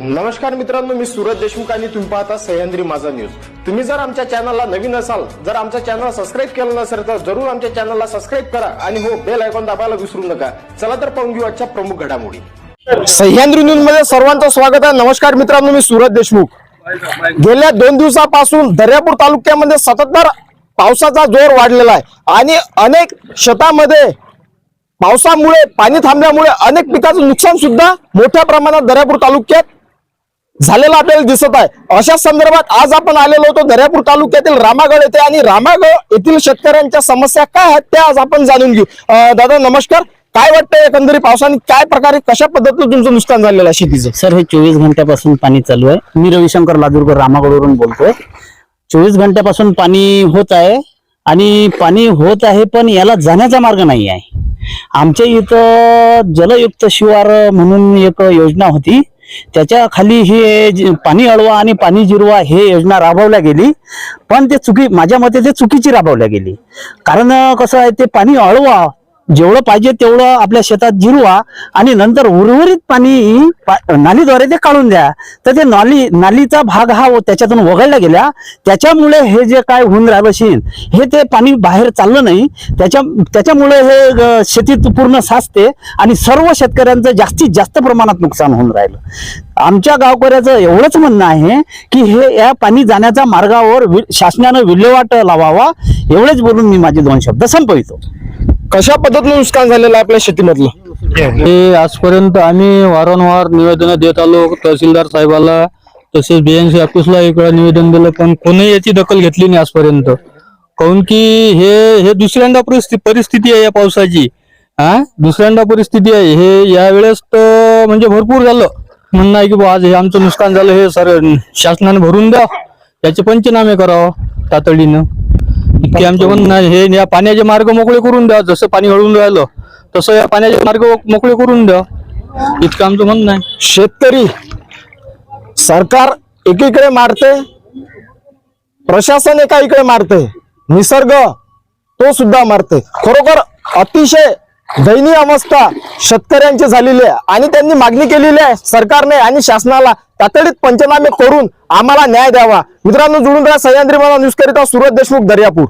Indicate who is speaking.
Speaker 1: नमस्कार मित्रांनो मी सुरज देशमुख आणि तुम्ही पाहता सह्याद्री माझा न्यूज तुम्ही जर आमच्या चॅनलला नवीन असाल जर आमच्या चॅनल सबस्क्राईब केलं नसेल तर जरूर आमच्या चॅनलला सबस्क्राईब करा आणि हो बेल आयकॉन दाबायला विसरू नका. चला तर पाहून घेऊ आजच्या प्रमुख घडामोडी. सह्याद्री न्यूजमध्ये सर्वांचं स्वागत आहे. नमस्कार मित्रांनो मी सुरज देशमुख. गेल्या दोन दिवसापासून दर्यापूर तालुक्यामध्ये सततधार पावसाचा जोर वाढलेला आहे आणि अनेक शेतामध्ये पावसामुळे पाणी थांबल्यामुळे अनेक पिकाचं नुकसान सुद्धा मोठ्या प्रमाणात दर्यापूर तालुक्यात झालेला आपल्याला दिसत आहे. अशा संदर्भात आज आपण आलेलो होतो दर्यापूर तालुक्यातील रामागड येथे आणि रामागड येथील शेतकऱ्यांच्या समस्या काय आहेत त्या आज आपण जाणून घेऊ. दादा नमस्कार. काय वाटतं एकंदरीत पावसाने? काय प्रकारे कशा पद्धतीने तुमचं नुकसान झालेलं आहे शेतीचं?
Speaker 2: सर हे चोवीस घंट्यापासून पाणी चालू आहे. मी रविशंकर लादूरकर रामागडवरून बोलतोय. चोवीस घंट्यापासून पाणी होत आहे आणि पाणी होत आहे पण याला जाण्याचा मार्ग नाही आहे. आमच्या इथं जलयुक्त शिवार म्हणून एक योजना होती. त्याच्याखाली हे पाणी अळवा आणि पाणी जिरवा हे योजना राबवल्या गेली. पण ते चुकी माझ्या मते ते चुकीची राबवल्या गेली. कारण कसं आहे ते पाणी अळवा जेवढं पाहिजे तेवढं आपल्या शेतात जिरवा आणि नंतर उर्वरित पाणी पा- नालीद्वारे ते काढून द्या. तर ते नाली नालीचा भाग हा त्याच्यातून वगळला गेला त्याच्यामुळे हे जे काय होऊन राहिलं शेण हे ते पाणी बाहेर चाललं नाही. त्याच्या त्याच्यामुळे हे शेतीत पूर्ण साचते आणि सर्व शेतकऱ्यांचं जास्तीत जास्त प्रमाणात नुकसान होऊन राहिलं. आमच्या गावकऱ्याचं एवढंच म्हणणं आहे की हे या पाणी जाण्याच्या मार्गावर वि- शासनानं विल्हेवाट लावावा. एवढेच बोलून मी माझे दोन शब्द संपवितो.
Speaker 1: कशा पद्धतीने नुकसान झालेलं आहे आपल्या शेतीमधलं?
Speaker 3: हे आजपर्यंत आम्ही वारंवार निवेदन देत आलो तहसीलदार साहेबाला. तसेच बीएनसी ऑफिसला एक वेळा निवेदन दिलं पण कोणीही याची दखल घेतली नाही आजपर्यंत. काहून की हे हे दुसऱ्यांदा परिस्थिती परिस्थिती आहे या पावसाची. हा दुसऱ्यांदा परिस्थिती आहे. हे यावेळेस तर म्हणजे भरपूर झालं. म्हणणं आहे की बुवा आज हे आमचं नुकसान झालं हे सर शासनाने भरून द्या. याचे पंचनामे करावं तातडीनं. इतके आमचे म्हणणं आहे हे या पाण्याचे मार्ग मोकळे करून द्या. जसं पाणी हळून राहिलं तसं या पाण्याचे मार्ग मोकळे करून द्या. इतकं आमचं म्हणणं आहे.
Speaker 1: शेतकरी सरकार एकीकडे मारते प्रशासन एका इकडे मारते निसर्ग तो सुद्धा मारते. खरोखर अतिशय दयनीय अवस्था शेतकऱ्यांची झालेली आहे आणि त्यांनी मागणी केलेली आहे सरकारने आणि शासनाला. तातडीत पंचनामे करून आम्हाला न्याय द्यावा. मित्रांनो जुळून राहा. सह्याद्री मला न्यूज करिता सुरत देशमुख दर्यापूर.